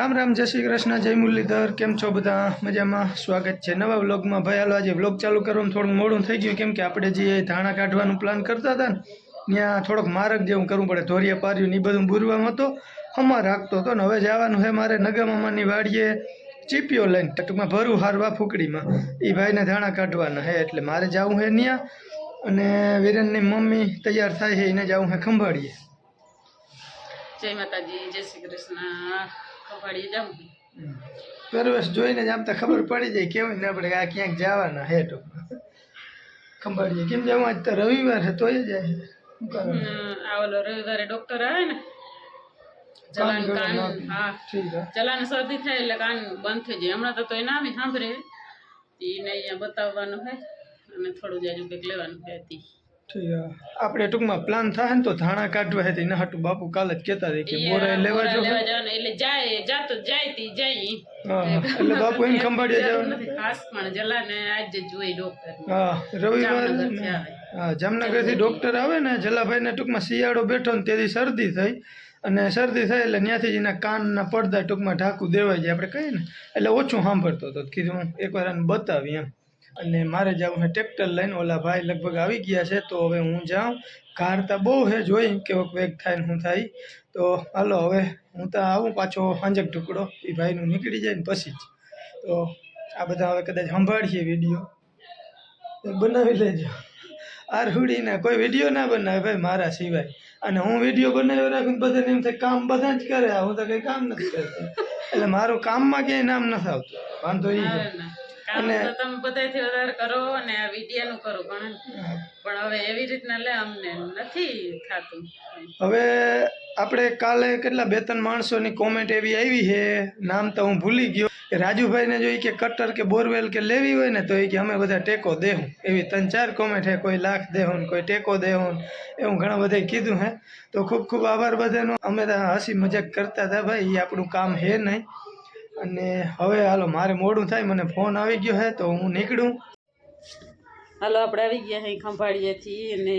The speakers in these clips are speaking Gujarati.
રામ રામ, જય શ્રી કૃષ્ણ, જય મુરલીધર, કેમ છો બધા? મજામાં? સ્વાગત છે નવા વ્લોગમાં. ભાઈ, હાલો, આજે વ્લોગ ચાલુ કરવામાં થોડું મોડું થઈ ગયું. કેમ કે આપણે જે ધાણા કાઢવાનું પ્લાન કરતા હતા ને, ત્યાં થોડોક મારક જેવું કરવું પડે. ધોરિયા પાર્યું એ બધું બુરવામાં હતો. હમણાં રાખતો હતો ને, હવે જવાનું છે મારે નગામામાની વાડીએ ચીપીઓ લઈને, ટૂંકમાં ભરું હારવા ફૂકડીમાં. એ ભાઈને ધાણા કાઢવાના હે એટલે મારે જવું છે ત્યાં. અને વિરેનની મમ્મી તૈયાર થાય છે, એને જવું છે ખંભાળીએ. જય માતાજી, જય શ્રી કૃષ્ણ. પરવેશ જોઈને જ આમ તો ખબર પડી જાય કેવું ના પડે આ ક્યાંક જવાના હે ટૂંકમાં ખંભાળીએ કેમ જવું? આજ તો રવિવાર છે તોય જાય રવિવારે ડોક્ટર આવે ને ચલાન કાન હા. ઠીક શરદી થાય એટલે કાન બંધ થઈ જાય. હમણાં તો તોય ના આવી સાંભળે એને અહીંયા બતાવવાનું હોય અને થોડું જાજુ કંઈક લેવાનું હતી છે આપણે ટૂંકમાં પ્લાન થાય ને તો ધાણા કાઢવા હતી ને હાટુ બાપુ કાલે જ કહેતા હતા કે બોરા લેવા જો એટલે જાય જાતો જાય તી જાય એટલે બાપુ એને ખંભાળીએ જરૂર જવાનું. ખાસ પણ જલાને આજ જોઈ ડોક્ટર. હા રવિવાર. હા જામનગરથી ડૉક્ટર આવે ને જલાભાઈને ટૂંકમાં શિયાળો બેઠો ને તેથી શરદી થઈ. અને શરદી થઈ એટલે ત્યાંથી જ એના કાનના પડદા ટૂંકમાં ઢાંકું દેવાય જાય. આપણે કહીએ ને એટલે ઓછું સાંભળતો હતો તો. કીધું હું એકવાર આને બતાવી એમ. અને મારે જવું છે ટ્રેક્ટર લઈને. ઓલા ભાઈ લગભગ આવી ગયા છે તો હવે હું જાઉં. કાર તો બહુ છે જોઈ કેવો વેગ થાય ને શું થાય. તો હાલો હવે હું તો આવું પાછો હાંજક ટુકડો. એ ભાઈનું નીકળી જાય ને પછી જ. તો આ બધા હવે કદાચ સંભાળીએ વીડિયો બનાવી લેજો. આ રૂડીને કોઈ વીડિયો ના બનાવે ભાઈ મારા સિવાય. અને હું વીડિયો બનાવ્યો રાખું બધાને એમ થાય કામ બધા જ કરે. હું તો કંઈ કામ નથી કરતો. એટલે મારું કામમાં ક્યાંય નામ નથી આવતું. વાંધો એ કામ તો તમે બધાથી વધારે કરો અને આ વિડિયાનું કરો પણ પણ હવે એવી રીતના લે અમને નથી થતું. હવે આપણે કાલે કેટલા બે ત્રણ માણસોની કોમેન્ટ એવી આવી છે નામ તો હું ભૂલી ગયો. કે રાજુભાઈને જો કે કટર કે બોરવેલ કે લેવી હોય ને તો એ કે અમે બધા ટેકો દેહું. એવી ત્રણ ચાર કોમેન્ટ હે કોઈ લાખ દેહું ને કોઈ ટેકો દેહું ને એવું ઘણા બધાએ કીધું હે. તો ખૂબ ખૂબ આભાર બધાનો. અમે હસી મજાક કરતા હતા ભાઈ એ આપણું કામ હે નહીં. અને હવે હાલો, મારે મોડું થાય, મને ફોન આવી ગયો હે, તો હું નીકળું. હાલો, આપણે આવી ગયા અહીં ખંભાળીએથી અને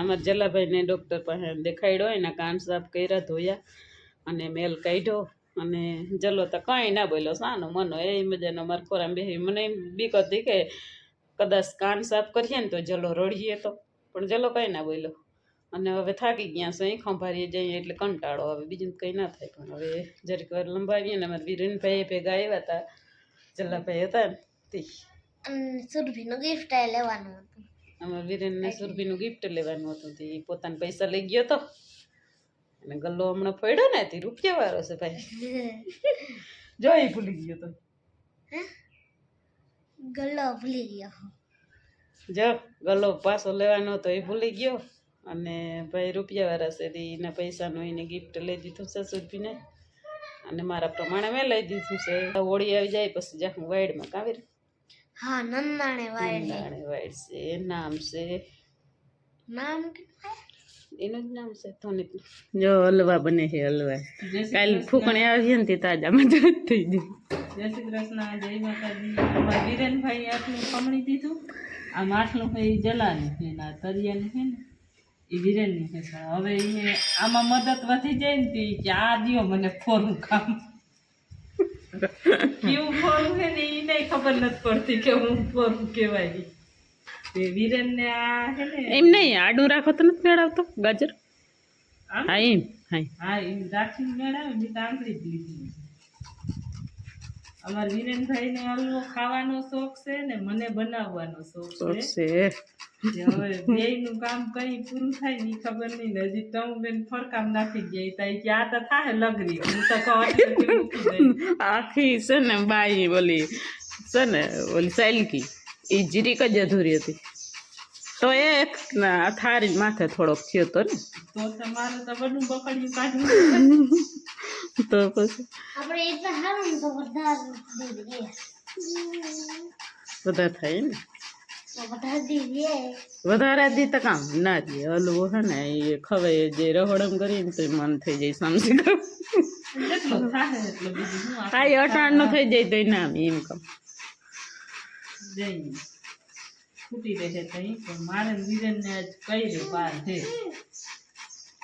અમારા જલાભાઈને ડૉક્ટર પાસે દેખાડ્યો, એના કાન સાફ કર્યા, ધોયા અને મેલ કાઢ્યો. અને જલો તો કાંઈ ના બોલ્યો સાનો મનો, એ મજાનો મારા ખોરામ બેસી મને બીક હતી કે કદાચ કાન સાફ કરીએ ને તો જલો રડીએ તો, પણ જલો કાંઈ ના બોલ્યો. અને હવે થાકી ગયા છે અહીં ખંભાળીએ જઈએ એટલે કંટાળો આવે. બીજું કંઈ ના થાય પણ હવે જરીક વાર લંબાવીએ ને અમારે વિરેનભાઈ ભેગા આવ્યા હતા જલ્લાભાઈ હતા ને તે. સુરભીનું ગિફ્ટ લેવાનું હતું. અમારે વિરેનને સુરભીનું ગિફ્ટ લેવાનું હતું તે. પોતાના પૈસા લઈ ગયો તો. અને ગલ્લો હમણાં પડ્યો ને તે રૂપિયા વાળો છે ભાઈ. જો એ ભૂલી ગયો તો. ગલ્લો ભૂલી ગયો. જો ગલ્લો પાછો લેવાનો હતો એ ભૂલી ગયો. અને ભાઈ રૂપિયા વાળા છે એના પૈસાનું એને ગિફ્ટ લઈ દીધું છે સુધીને અને મારા પ્રમાણે મેં લઈ દીધું છે. હોળી આવી જાય પછી જા હું વાઈડમાં કાવીર હા નંદાણે વાઈડ નંદાણે વાઈડ છે નામ છે? નામ એનું જ નામ છે ધોનિક જો હલવા બને છે હલવા. કાલ ફૂકણે આવીએ ને તે તાજામાં જ થઈ ગયું જય શ્રી કૃષ્ણ જય માતાજી. અમારા વિરેનભાઈ આટલું ખમણી દીધું. આમ આટલું ભાઈ જલાની છે ને આ તરિયાની છે ને. એ વિરેનની છે હવે એ આમાં મદદ વધી જાય ને તે કે આ દિયો મને ખોરું કામ. કેવું ખોરું છે ને એ નહીં ખબર નથી પડતી કે હું ખોરું કહેવાય. તે વિરેનને આ છે ને એમ નહીં આડું રાખો તો નથી મેળવતો ગાજર? હા એમ હા. હા એમ રાખીને મેળાવે મેં આંગળી જ લીધી અમારા વિરેનભાઈને હલવો ખાવાનો શોખ છે ને મને બનાવવાનો શોખ છે. હવે બેયનું કામ કઈ પૂરું થાય ને ખબર નહીં હજી તમે બેન ફરકામ નાખી ગયા તા કે આ તો થાય લગરી. હું તો કહું આખી છે ને બાઈ ઓલી છે ને ઓલી સેલકી એ જીરીક જ અધૂરી હતી. ના થારી માથે થોડોક થયો તો ને. તો તમારે તો બધું બકડ્યું કાઢવું તો પછી? આપણે એટલા સારું ને તો વધારે દીધી. બધા થાય ને? વધારે દી તો કામ ના દે. હલવો હે ને એ ખવાય જે રહોડમ કરીને તો મન થઈ જાય સમજી ગયું હું એ અટાણનું થઈ જાય તો નામ એમ કામ જઈને છૂટી રહે તો ઈ પણ મારે ને આજ કઈ રે પાર છે.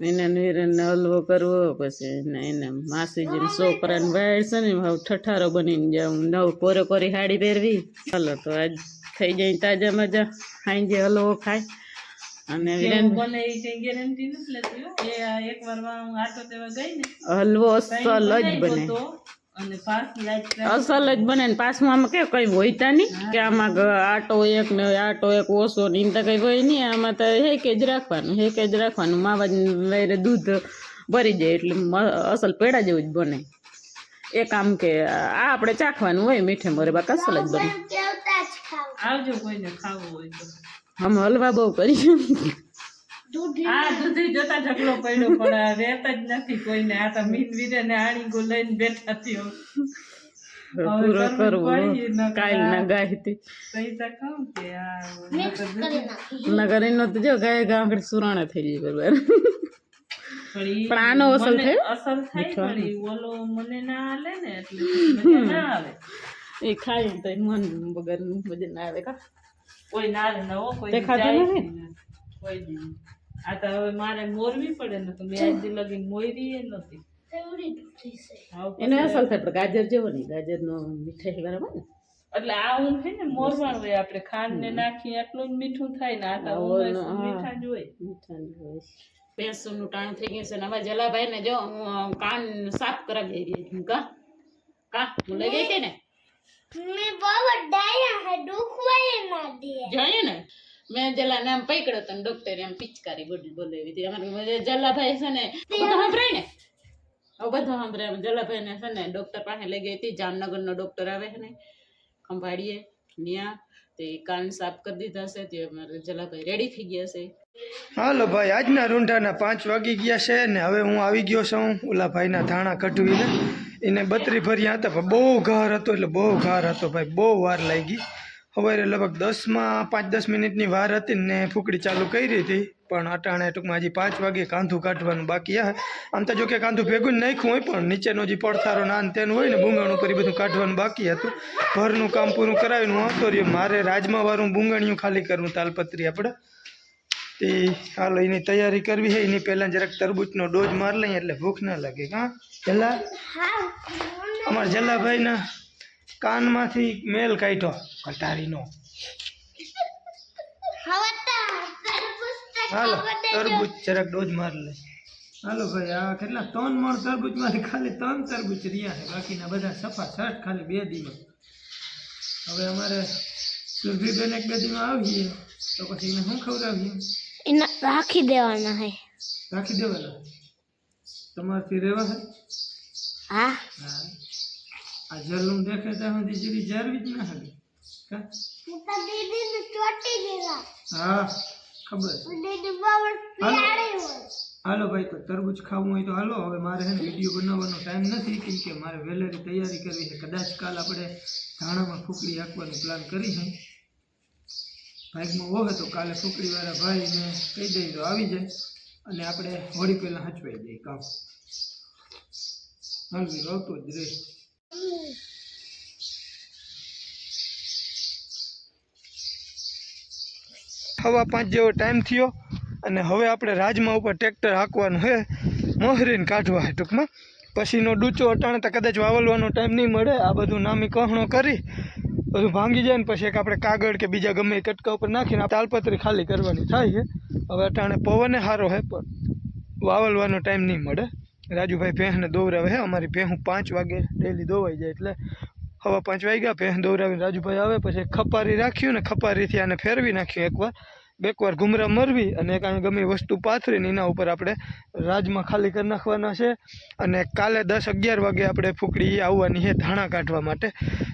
એને વીરને હલવો કરવો પછી એને એને માસીજીને છોકરાને વાળ છે ને હવે ઠઠારો બનીને જાઉં નવ કોરે કોરી સાડી પહેરવી. ચાલો તો આજ થઈ જાય તાજા મજા. સાંજે હલવો ખાય. અને કઈ ને હલવો અસલ જ બને. અસલ જ બને ને પાછું આમાં કે કઈ હોયતા નહીં? કે આમાં આટો એક ને આટો એક ઓછો ને એમ તો કઈ હોય નહીં. આમાં તો હેકે જ રાખવાનું હેકે જ રાખવાનું. માવા લઈને દૂધ ભરી જાય એટલે અસલ પેડા જેવું જ બને. એક આમ કે આ આપણે ચાખવાનું હોય મીઠે મોરે બાકી અસલ જ બને. આવજો કોઈને ખાવું હોય તો. અમે હલવા બહુ કરીએ આ દૂધી જોતા ઢગલો પડ્યો પણ આ જ નથી કોઈને. આ તો મીન ને આણીગો લઈને બેઠા થયો. પૂરો કરવો કાલ ના ગાય હતી. પૈસા કહું કે આ મિક્સ કરી નાખી નગર એનો તો જો ગાય ગાંકડી સુરાણા થઈ ગઈ બરાબર. પણ આનો અસલ થયો? અસલ થાય ઓલો મને ના હાલે ને એટલે ના આવે એ ખાય ને તો મન વગર મજા ના આવે કા? કોઈ ના હાલે ના કોઈ તે નથી? નહીં. કોઈ. આ તો હવે મારે મોરવી પડે ને તો મેં આજે લગીન મોરી એ હાવ એને અસર થાય પણ ગાજર જેવો નહીં ગાજરનો મીઠાઈ બરાબર ને. એટલે આ ઊંઘ છે ને મોરવાણ હોય આપણે ખાંડ ને નાખી એટલું જ મીઠું થાય ને આ તો હા. મીઠા જ હોય. મીઠાની હોય. ભેંસનું ટાણ થઈ ગયું છે ને હવે જલાભાઈ ને જો હું કાન સાફ કરાવી રહી છું. કા? કા? હું લઈ ગઈ હતી ને મેં બહુ ડાયા હે દુખવાય ના દે. જોયું ને? મેં જલા નામ પકડ્યો તો ડોક્ટરે એમ પિચકારી બોલી બોલાવી હતી. અમારે જલાભાઈ છે ને બધું સાંભળાય ને? બધું સાંભળે જલાભાઈ ને છે ને ડોક્ટર પાસે લઈ ગઈ હતી. જામનગરનો ડોક્ટર આવે છે ને ખંભાળીએ ત્યાં. તે કાન સાફ કરી દીધા છે. તે અમારે જલાભાઈ રેડી થઈ ગયા છે. હાલો ભાઈ આજના રૂંઢાના પાંચ વાગી ગયા છે ને હવે હું આવી ગયો છું ઓલા ભાઈના ધાણા કઢવીને એને બત્રી ભર્યા હતા. બહુ ઘાર હતો એટલે બહુ ઘાર હતો ભાઈ બહુ વાર લાગી. સવારે લગભગ દસમાં પાંચ દસ મિનિટની વાર હતી ને ફૂકડી ચાલુ કરી હતી. પણ અટાણે ટૂંકમાં હજી પાંચ વાગે કાંધું કાઢવાનું બાકી આ. આમ તો જો કે કાંધું ભેગું નાખ્યું હોય પણ નીચેનો જે પડથારો નાન તેનું હોય ને બુંગણ કરી બધું કાઢવાનું બાકી હતું. ઘરનું કામ પૂરું કરાવીને હું આવતો રહ્યો. મારે રાજમાં વાળું બુંગણિયું ખાલી કરવું તાલપત્રી આપણે. તે હાલ એની તૈયારી કરવી છે એની પહેલાં જરાક તરબૂચનો ડોઝ માર લઈએ એટલે ભૂખ ના લાગે. હા જલ્લા? હા અમારા જલ્લાભાઈના કાનમાંથી મેલ કાઢ્યો. કટારીનો. તરબૂચ હાલો તરબૂચ જરાક ડોઝ માર લે. હાલો ભાઈ આ કેટલા? ત્રણ મણ તરબૂચમાંથી ખાલી ત્રણ તરબૂચ રહ્યા છે. બાકીના બધા સફા શર્ટ ખાલી બે દીમાં હવે અમારે સુરભીબેન એક બે દીમાં આવીએ તો પછી એને શું ખવડાવીએ? એને રાખી દેવાના હે. રાખી દેવાના? તમારથી રહેવા છે હા. હા. આ જલમ દેખે ત્યાં સુધી જેવી જારવી જ ના હતી હા ખબર. હાલો. ભાઈ તો તરબૂચ ખાવું હોય તો હાલો. હવે મારે ને વીડિયો બનાવવાનો ટાઈમ નથી કેમ કે મારે વેલેરી તૈયારી કરવી છે. કદાચ કાલ આપણે ધાણામાં ફૂકડી હાંકવાનું પ્લાન કરી છે. ભાગમાં હોય તો કાલે ફૂકડીવાળા ભાઈને કહી દઈએ તો આવી જાય. અને આપણે હોળી પહેલાં હચવાઈ દઈએ કામ. હાલવી આવતો જ રહે. હવા પાંચ જેવો ટાઈમ થયો અને હવે આપણે રાજમા ઉપર ટ્રેક્ટર હાંકવાનું છે. મોહરીને કાઢવા હે ટૂંકમાં. પછીનો ડૂચો અટાણે તો કદાચ વાવલવાનો ટાઈમ નહીં મળે. આ બધું નામી કહણો કરી, બધું ભાંગી જાય ને પછી એક આપણે કાગળ કે બીજા ગમે કટકા ઉપર નાખીને તાલપત્રી ખાલી કરવાની થાય છે. હવે અટાણે પવને સારો હે પણ વાવલવાનો ટાઈમ નહીં મળે. રાજુભાઈ ભેંસને દોવરાવે હે, અમારી ભેંસું પાંચ વાગે ડેલી દોવાઈ જાય એટલે હવા પાંચ વાગ્યા, ભેંસ દોવરાવીને રાજુભાઈ આવે, પછી ખપારી રાખ્યું ને ખપારીથી આને ફેરવી નાખ્યું એકવાર. બેકવાર ઘુમરા મરવી અને કાંઈ ગમે વસ્તુ પાથરીને એના ઉપર આપણે રાજમાં ખાલી કરી નાખવાના છે. અને કાલે દસ અગિયાર વાગે આપણે ફૂકડી આવવાની છે ધાણા કાઢવા માટે.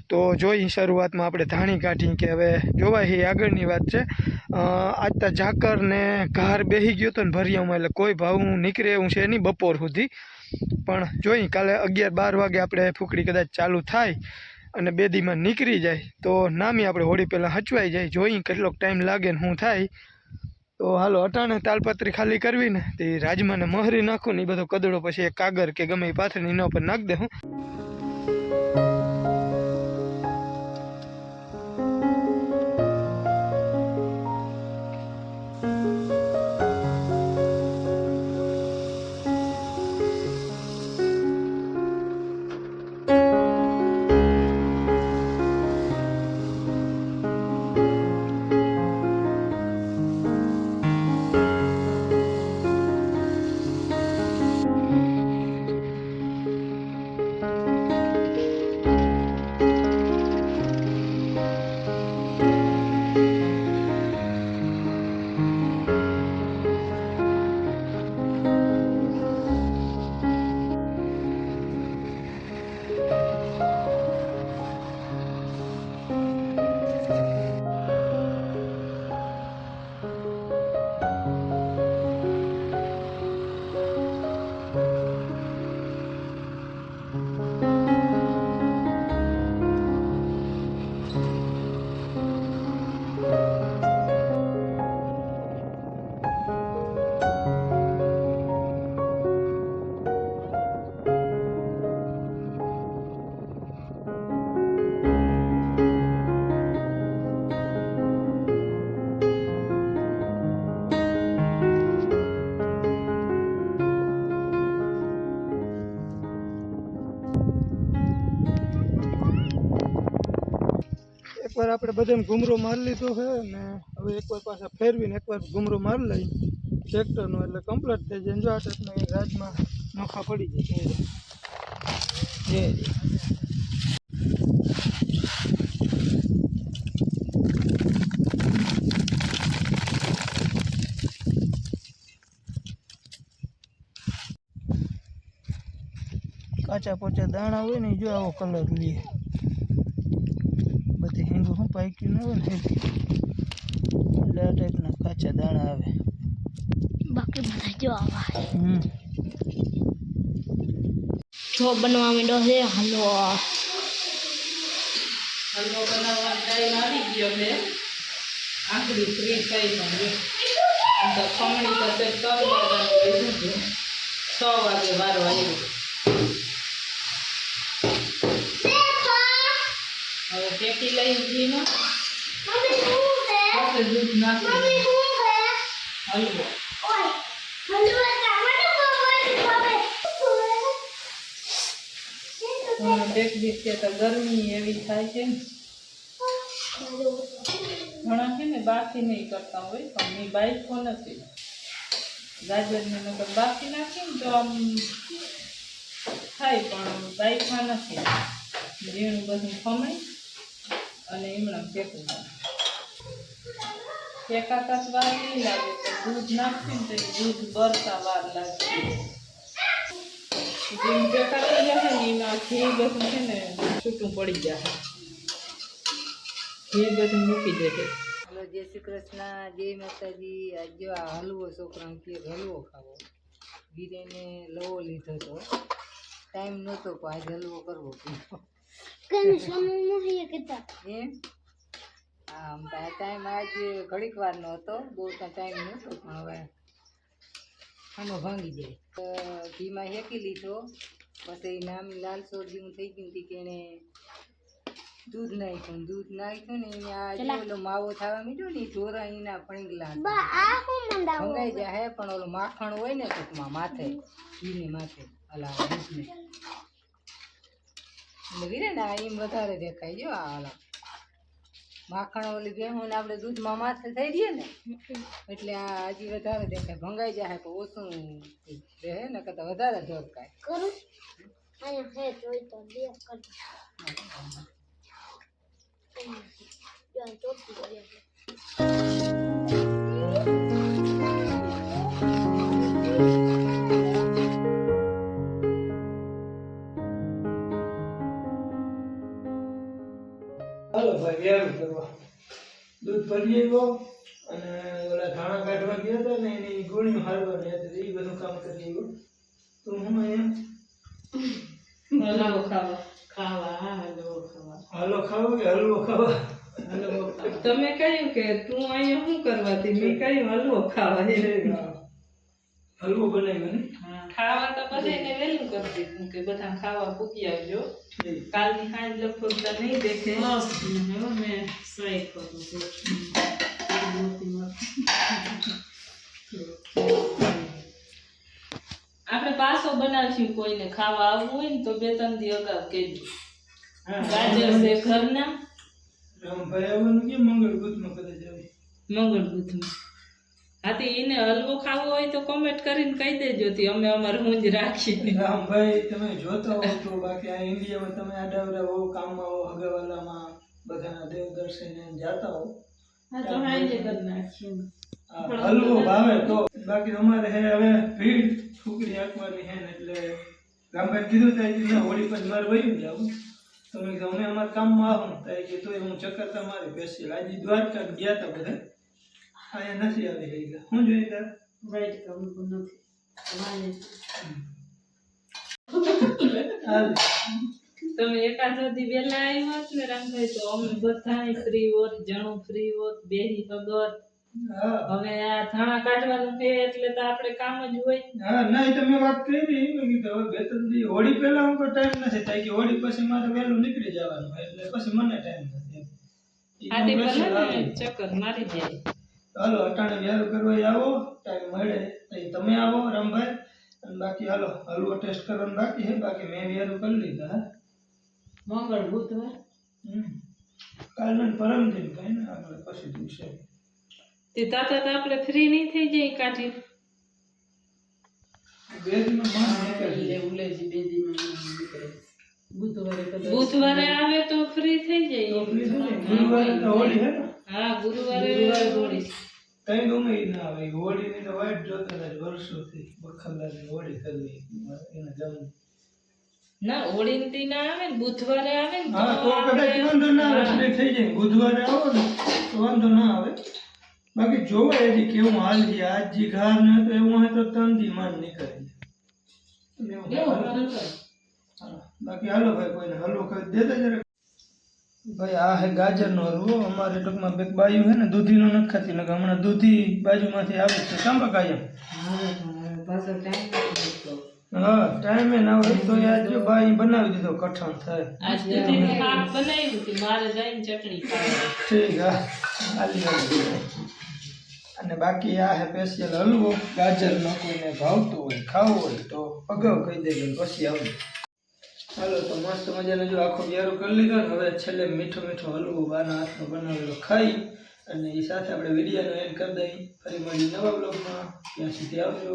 તો જોઈ શરૂઆતમાં આપણે ધાણી કાઢી કે હવે જોવાય એ આગળની વાત છે. અ, આજ તો ઝાકર ને ઘાર બેસી ગયો હતો ને ભરિયામાં એટલે કોઈ ભાવ હું નીકળે એવું છે નહીં બપોર સુધી. પણ જોઈ કાલે અગિયાર બાર વાગે આપણે ફૂકડી કદાચ ચાલુ થાય અને બેદીમાં નીકળી જાય તો નામી આપણે હોળી પહેલાં હચવાઈ જાય. જોઈ કેટલોક ટાઈમ લાગે ને શું થાય. તો હાલો અટાણે તાલપત્રી ખાલી કરવી ને તે રાજમાને મહરી નાખું ને એ બધો કદડો પછી એ કાગર કે ગમે એ પાથરની એના ઉપર નાખ દે હું. આપણે બધાને ઘૂમરો મારી લીધો છે ને હવે એકવાર પાછા ફેરવીને એકવાર ઘૂમરો મારી લઈ. ટ્રેક્ટરનો એટલે કમ્પ્લીટ થઈ જાય. જો આ એક રાજમાં નોખા પડી જાય. જય કાચા પોચા દાણા હોય ને જો આવો કલર લે. બધી હિંગું શું પાક્યું ના હોય ને. એટલે આ ટાઈપના કાચા દાણા આવે. બાકી બધા જો આવા. જો બનવા માંડો છે હલવો હલવો બનાવવાનો ટાઈમ આવી ગયો છે. આખરી ફ્રી થઈ ગઈ ખમણી તો વાગ્યાનું છ. વાગે વારો આવ્યો ટેકી લઈ ઘીમાં દૂધ નાખી હલવો. એક દિવસે તો ગરમી એવી થાય છે ઘણા છે ને બાકી નહીં કરતા હોય પણ મેં બાઈકો નથી. ગાજરની મતલબ બાકી નાખી ને તો આમ થાય પણ બાઈકમાં નથી. ઝીણું બધું ખમાય. અને એમણે ફેંકું. ફેંકાતા વાર નહીં લાગે તો દૂધ નાખી ને તો દૂધ બરતા વાર લાગે. જેમ ફેંકાતા જશે ને એમાં ઘી બધું છે ને છૂટું પડી જશે ઘી બધું મૂકી દેશે હલો, જય શ્રી કૃષ્ણ, જય માતાજી. આજે આ હલવો છોકરાને કે હલવો ખાવો. વીરેને લવો લીધો તો. ટાઈમ નહોતો, પણ આજે હલવો કરવો પડ્યો. આમ ટાઈમ આજ ઘડીક વારનો હતો બહુ ટાઈમ નહોતો પણ હવે આનો ભાંગી જાય. ઘીમાં હેકી લીધો પછી નામ લાલ સોરજી હું થઈ ગયું હતી કે એણે દૂધ નાખ્યું દૂધ નાખ્યું ને એને આ ઓલો માવો થવા મીઠો ને ચોરા એના મંડાવો? ભંગાઈ જાય પણ ઓલું માખણ હોય ને ટૂંકમાં માથે ઘીની માથે અલા દૂધને. એટલે વીરે ને આ એમ વધારે દેખાય. જો આ ઓલા માખણ ઓલી ભેહું ને આપણે દૂધમાં માથે થઈ રહીએ ને એટલે આ હજી વધારે દેખાય. ભંગાઈ જાય તો ઓછું રહે ને કરતાં વધારે ધોકાય કરું? અહીંયા હે જોઈ તો બે કર. જો ચોટી કરવા દૂધ ભરી આવ્યો અને ઓલા ધાણા કાઢવા ગયા હતા ને એની ગોળીઓ હારવાની ને એ બધું કામ કરી આવ્યો. તો હું અહીંયા હલવો ખાવા. ખાવા હા હલવો ખાવા. હલો ખાવો કે હલવો ખાવા. તમે કહ્યું કે તું અહીંયા શું કરવાથી? મેં કહ્યું હલવો ખાવા. હલવો બનાવ્યો ને? હા, ખાવા તો બધાને વેલું કરી દીધું કે બધા ખાવા પૂકી આવજો. કાલની હાજ લગભગ તો નહીં દેખે. હવે મેં સહી કરું આપણે પાછો બનાવશું કોઈને ખાવા આવવું હોય ને તો બે ત્રણ દી અગાઉ કહેજો. ગાજર છે ઘરના. મંગળ બુધમાં કદાચ મંગળ બુધમાં હાથી એને હલવો ખાવો હોય તો કોમેન્ટ કરીને કહી દેજો તી અમે અમારે હું જ રાખીએ રામભાઈ તમે જોતા હો તો બાકી આ ઇન્ડિયામાં તમે આડાવડા હો કામમાં હો હગાવાલામાં બધાના દેવ દર્શને જાતા હો. હા તો હાઈ કરી નાખ્યું આ હલવો ભાવે તો. બાકી અમારે હે હવે ભીડ છોકરી આંકવાની હે ને એટલે રામભાઈ કીધું થાય કીધું હોળી પર મારે વયું જાવ. તમે મેં કીધું અમે અમારા કામમાં આવું થાય કે તોય હું ચક્કર તમારી બેસી આજે દ્વારકા ગયા હતા બધા. અહીંયા નથી આવી રહી ગયા જોઈએ જોઈ તાર વાઈટ પણ નથી. તમે એકાદી વહેલા આવ્યા છો ને રામભાઈ તો અમે બધા ફ્રી હોત જણું ફ્રી હોત બેહી ભગત. હવે આ ધાણા કાઢવાનું છે એટલે તો આપણે કામ જ હોય. હા ના એ તમે વાત કરી. મેં કીધું હવે બે ત્રણ દી હોળી પહેલા હું ટાઈમ નથી થાય. કે હોળી પછી મારે વહેલું નીકળી જવાનું એટલે પછી મને ટાઈમ નથી. ચક્કર મારી જાય. હાલો અટાણે વ્યારું કરવા આવો ટાઈમ મળે. ત્યાં તમે આવો રામભાઈ. અને બાકી હાલો હલવો ટેસ્ટ કરવાનું બાકી છે. બાકી મેં વ્યારું કરી લીધા હા. મંગળ બુધવાર. હમ. કાલના ને પરમ દિન કઈ ને આપણે પછી દિવસે. તે તાતા તો આપણે ફ્રી નહીં થઈ જાય કાઢી. બે દિનમાં માન નીકળી બે બુધવારે કદાચ બુધવારે આવે. તો ફ્રી થઈ જાય. તો ફ્રી થઈ જાય. ગુરુવારે તો હોળી હે ને? હા ગુરુવારે હોળી. કઈ ગમે ના આવે. હોળી ની તો વાઈટ જોતા હતા વર્ષોથી. બખલાની હોળી કરવી. એને જમવું ના હોળી ના આવે ને બુધવારે આવે ને હા તો કદાચ વાંધો ના આવે થઈ જાય. બુધવારે આવો ને તો વાંધો ના આવે. બાકી જોવાય એથી કેવું હાલ છે. આજ જે ઘાર ને તો એવું હોય તો તન દી માન નીકળે તમે એવું હાલો. હા, બાકી હાલો ભાઈ કોઈને હલવો કરી દેતા જરા ભાઈ આ હે ગાજરનો હલવો. અમારે ટૂંકમાં બે બાયું હે ને દૂધીનો નથી ખાતી ને હમણાં દૂધી બાજુમાંથી આવે છે. કાંબા કાયમ પાછો ટાઈમ નથી બચતો. હા ટાઈમે ના હોય તો આજ જો બાઈ બનાવી દીધો કઠણ થાય. આજ દૂધીનું શાક બનાવ્યું હતું મારે જઈને ચટણી ઠીક હા. હાલી અને બાકી આ હે સ્પેશિયલ હલવો. ગાજરનો કોઈને ભાવતું હોય ખાવું હોય તો અગાઉ કહી દેજો પછી આવજો. હાલો, તો મસ્ત મજાનો જો આખો વ્યારો કરી લીધો ને હવે છેલ્લે મીઠો મીઠો હલવો બાના હાથનો બનાવેલો ખાઈ અને એ સાથે આપણે વિડીયોનો એડ કરી દઈ ફરી મળી નવા બ્લોગમાં ત્યાં સુધી આવજો.